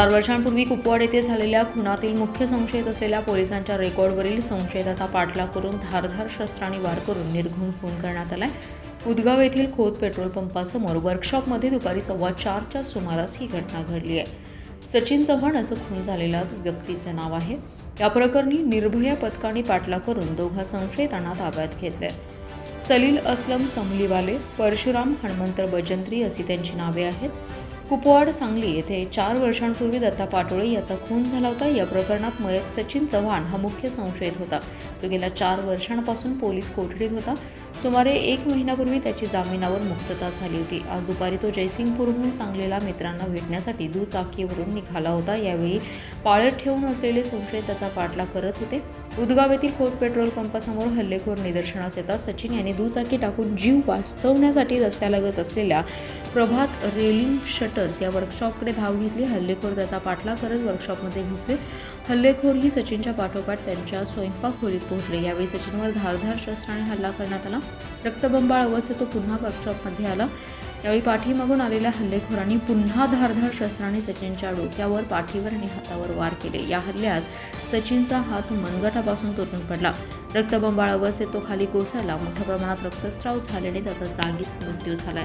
चार वर्षांपूर्वी कुपवाड येथे झालेल्या खुनातील मुख्य संशयित असलेल्या पोलिसांच्या रेकॉर्डवरील संशयिताचा पाठलाग करून धारधार शस्त्राने वार करून निर्घुण खून करण्यात आलाय. उदगाव येथील खोत पेट्रोल पंपासमोर वर्कशॉपमध्ये दुपारी सव्वा चारच्या सुमारास ही घटना घडली आहे. सचिन चव्हाण असं खून झालेल्या व्यक्तीचं नाव आहे. या प्रकरणी निर्भया पथकाने पाठलाग करून दोघा संशयितांना ताब्यात घेतल्या. सलील असलम समलीवाले परशुराम हनुमंत बजंत्री अशी त्यांची नावे आहेत. कुपवाड सांगली येथे चार वर्षांपूर्वी दत्ता पाटोळे याचा खून झाला होता. या प्रकरणात मयत सचिन चव्हाण हा मुख्य संशयित होता. तो गेल्या चार वर्षांपासून पोलीस कोठडीत होता. सुमारे एक महिन्यापूर्वी त्याची जामिनावर मुक्तता झाली होती. आज दुपारी तो जयसिंगपूरहून सांगलीला मित्रांना भेटण्यासाठी दुचाकीवरून निघाला होता. यावेळी पाळत ठेवून असलेले संशय त्याचा पाठलाग करत होते. उदगाव येथील खोत पेट्रोल पंपासमोर हल्लेखोर निदर्शनास येतात. सचिन यांनी दुचाकी टाकून जीव वाचवण्यासाठी रस्त्यालगत असलेल्या प्रभात रेलिंग शटर्स या वर्कशॉपकडे धाव घेतली. हल्लेखोर त्याचा पाठलाग करत वर्कशॉपमध्ये घुसले. हल्लेखोर ही सचिनच्या पाठोपाठ त्यांच्या स्वयंपाक खोलीत पोहोचले. यावेळी सचिनवर धारधार शस्त्राने हल्ला करण्यात आला. रक्तबंबाळ अवस्थेत तो पुन्हा वर्कशॉपमध्ये आला. यावेळी पाठीमागून आलेल्या हल्लेखोरांनी पुन्हा धारधार शस्त्राने सचिनच्या डोक्यावर पाठीवर आणि हातावर वार केले. या हल्ल्यात सचिनचा हात मनगटापासून तुटून पडला. रक्तबंबाळ अवस्थेत तो खाली कोसळला. मोठ्या प्रमाणात रक्तस्राव झाल्याने त्याचा जागीच मृत्यू झालाय.